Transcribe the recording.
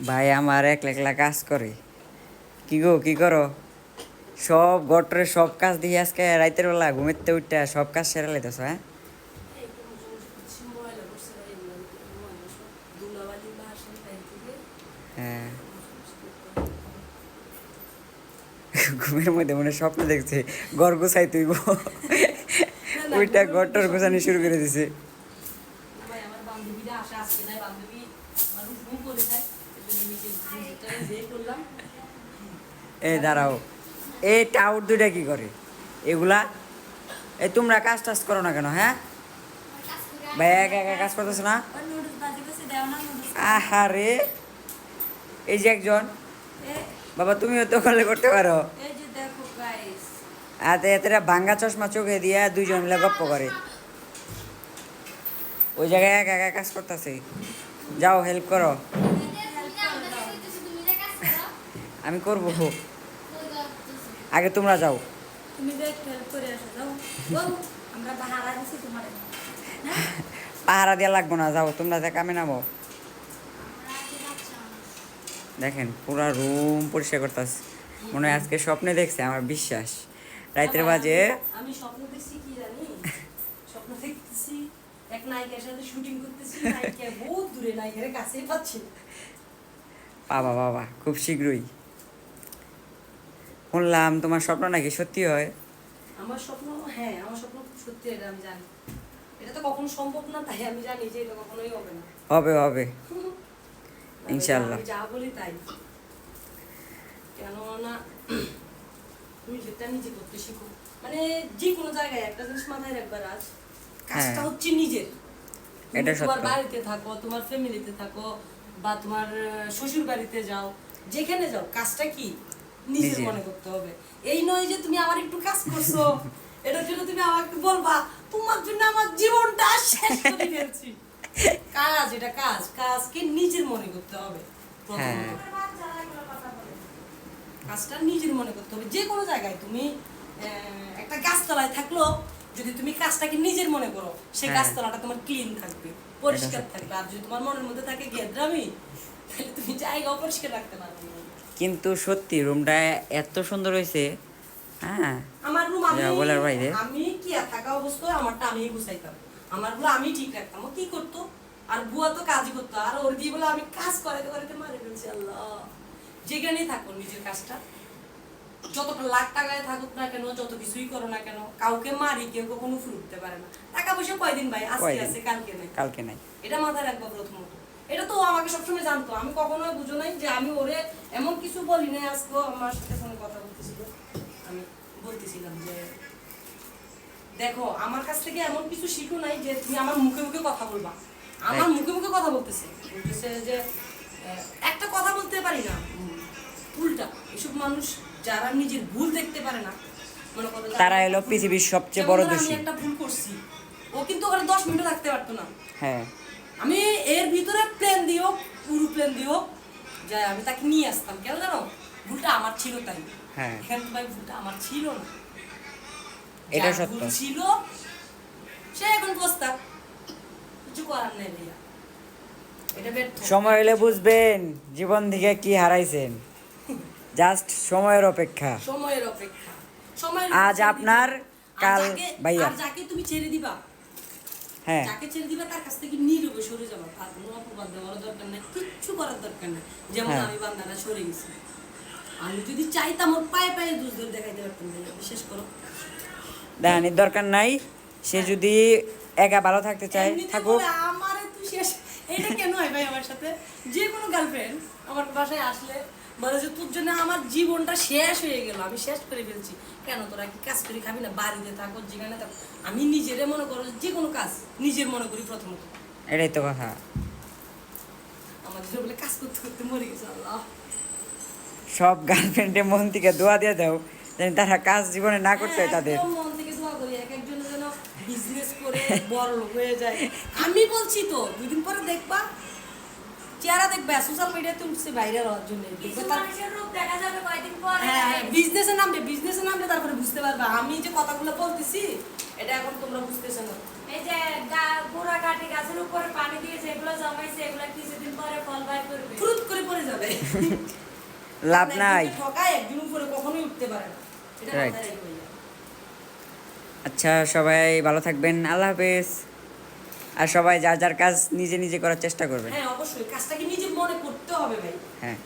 ভাই আমার একলা একলা কাজ করে। কি গো কি করো? সব গটরে সব কাজ দিয়ে আজকে রাইতের বেলা ঘুমেতে উঠতে সব কাজ সেরে লাইতেছ হ্যাঁ? হ্যাঁ। ঘুমের মধ্যে মনে স্বপ্ন দেখছে গড় গোছাই তুইব ওইটা গটর গোছানি শুরু করে দিছে আমার বান্ধবীরা আসে আজকে নাই বান্ধবী মানুষ ঘুম করে যায় এজন্য নিচে এই দাঁড়াও। এই টাউট দুইটা কি করে? এগুলা এ তোমরা কাজ টাজ করো না কেন হ্যাঁ? ভাই, একা একা কাজ করতেছো না? আহারে, এই যে একজন, বাবা, তুমিও তো করলে করতে পারো। আর এতটা ভাঙ্গা চশমা চোখে দিয়ে দুইজন মিলে গপ্প করে। ওই জায়গায় একা একা কাজ করতেছে। যাও হেল্প করো। আমি করব আগে তোমরা যাও। দেখ পাহারা দেওয়া লাগবো না যাও তোমরা যে কামে নামো। দেখেন পুরা রুম পরিষ্কার করতেছে। মনে হয় আজকে স্বপ্নে দেখছে আমার বিশ্বাস। রাইতের বাজে আমি স্বপ্ন দেখছি কি জানি? স্বপ্ন দেখতেছি এক নায়িকার সাথে শুটিং করতেছি নায়িকা বহুত দূরে নায়িকার কাছেই পাচ্ছি বাবা বাবা খুব শীঘ্রই। শুনলাম তোমার স্বপ্ন নাকি সত্যি হয়? আমার স্বপ্ন হ্যাঁ আমার স্বপ্ন সত্যি এটা আমি জানি। এটা তো কখনো সম্ভব না তাই আমি জানি যে এটা কখনোই হবে না। হবে হবে। ইনশাআল্লাহ। যা বলি তাই। কেননা তুমি যেটা নিজে করতে শিখো। মানে যে কোনো জায়গায় একটা জিনিস মাথায় রাখবার আজ কাজটা হ্যাঁ। হচ্ছে নিজের। এটা তোমার বাড়িতে থাকো তোমার ফ্যামিলিতে থাকো বা তোমার শ্বশুর বাড়িতে যাও যেখানে যাও কাজটা কি? নিজের। মনে করতে হবে। এই নয় যে তুমি আমার একটু কাজ করছ। এটার জন্য তুমি আমাকে বলবা তোমার জন্য আমার জীবনটা শেষ করে ফেলছি। কাজ এটা কাজ। কাজকে নিজের মনে করতে হবে। হ্যাঁ। কাজটা নিজের মনে করতে হবে। যে কোনো জায়গায় তুমি একটা গাছতলায় থাকল যদি তুমি কাজটাকে নিজের মনে করো সেই হ্যাঁ। গাছতলাটা তোমার ক্লিন থাকবে পরিষ্কার থাকবে। আর যদি তোমার মনের মধ্যে থাকে গেদ্রামি তাহলে তুমি জায়গা অপরিষ্কার রাখতে পারবে। কিন্তু সত্যি রুমটা এত সুন্দর হয়েছে। হ্যাঁ? আমার রুম আমি বলার বাইরে। আমি কি থাকা অবস্থায় আমারটা আমি গুছাইতাম। আমি ঠিক রাখতাম। ও কি করতো? আর বুয়া তো কাজই করতো। আর ওর দিয়ে বলে আমি কাজ করাইতে করাইতে মারে ফেলছি আল্লাহ। যেখানেই থাকো নিজের কাজটা। যতটা লাখ টাকায় থাকুক না কেন যত কিছুই করো না কেন কাউকে মারি কেউ কখনো ফুল উঠতে পারে না। টাকা পয়সা কয়দিন ভাই? আজকে আছে কালকে নেই। কালকে নাই। এটা মাথায় রাখব প্রথমত। এটা তো আমাকে সবসময় জানতো। আমি কখনোই বুঝো নাই যে আমি ওরে এমন কিছু বলি নাই আজকেও আমার সাথে ফোনে কথা বলতেছিল। আমি বলতেছিলাম যে দেখো আমার কাছ থেকে এমন কিছু শিখো নাই যে তুমি আমার মুখে মুখে কথা বলবা। আমার মুখে মুখে কথা বলতেছে। বলতেছে যে একটা কথা বলতে পারি না। উল্টা এসব মানুষ যারা নিজের ভুল দেখতে পারে না তারা হলো ভুল- পৃথিবীর সবচেয়ে বড় দোষী। একটা ভুল করছি ও কিন্তু ওখানে দশ মিনিট থাকতে পারতো না। হ্যাঁ। আমি এর ভিতরে প্লেন দিও পুরো প্লেন দিও। যে আমি তাকে নিয়ে আসতাম কেন জানো? ভুলটা আমার ছিল তাই। হ্যাঁ। ভাই ভুলটা আমার ছিল না। এটা সত্য। ছিল সে এখন প্রস্তাব কিছু করার নেই ভাইয়া। সময় হলে বুঝবেন জীবন থেকে কি হারাইছেন। জাস্ট সময়ের অপেক্ষা। সময়ের অপেক্ষা। আজ আপনার। কাল ভাইয়া। যাকে তুমি ছেড়ে দিবা হ্যাঁ। যাকে ছেড়ে দিবা তার কাছ থেকে নীরবে সরে যাবা তার কোনো অপবাদ দেওয়ার দরকার নেই কিচ্ছু করার দরকার নেই। যেমন হ্যাঁ। আমি বান্দারা সরে গেছি। আমি যদি চাইতাম ওর পায়ে পায়ে দুধ ধরে দেখাইতে পারতাম বিশেষ করো। দেখানির দরকার নাই। সে যদি একা ভালো থাকতে চায় থাকুক। আমারে তুই শেষ এটা কেন হয় ভাই আমার সাথে? যে কোনো গার্লফ্রেন্ড আমার বাসায় আসলে বলে যে তোর জন্য আমার জীবনটা শেষ হয়ে গেল আমি শেষ করে ফেলছি। কেন? তোরা কি কাজ করি খাবি না? বাড়িতে থাকো যেখানে থাকো। আমি নিজেরে মনে করো যে কোনো কাজ নিজের মনে করি প্রথমত। এটাই তো কথা। আমাদের বলে কাজ করতে করতে মরে গেছে আল্লাহ। সব গার্লফ্রেন্ডের মন থেকে দোয়া দিয়ে দাও যেন তারা কাজ জীবনে না করতে হয় তাদের। মন থেকে দোয়া করি এক একজনের যেন বিজনেস করে বড় হয়ে যায়। আমি বলছি তো দুদিন পরে দেখবা চেহারা দেখবা সোশ্যাল মিডিয়াতে উঠছে ভাইরাল হওয়ার জন্য। দেখবে তার দেখা যাবে কয়দিন পর। হ্যাঁ বিজনেসে নামবে বিজনেসে নামলে তারপরে বুঝতে পারবে। আমি যে কথাগুলো বলতেছি এটা এখন তোমরা বুঝতেছো না। এই যে গা- বুড়া গাছের উপরে পানি দিয়ে যেগুলো জমাইছে এগুলো কিছুদিন পরে ফল বাই করবে। ফুরুত করে পড়ে যাবে। লাভ নাই। ঠকায় একদিন উপরে কখনোই উঠতে পারে না। এটা Right. মাথায় রাখবে ভাইয়া। আচ্ছা সবাই ভালো থাকবেন। আল্লাহ হাফেজ। আর সবাই যা যার কাজ নিজে নিজে করার চেষ্টা করবে হ্যাঁ অবশ্যই। কাজটাকে নিজের মনে করতে হবে ভাই। হ্যাঁ।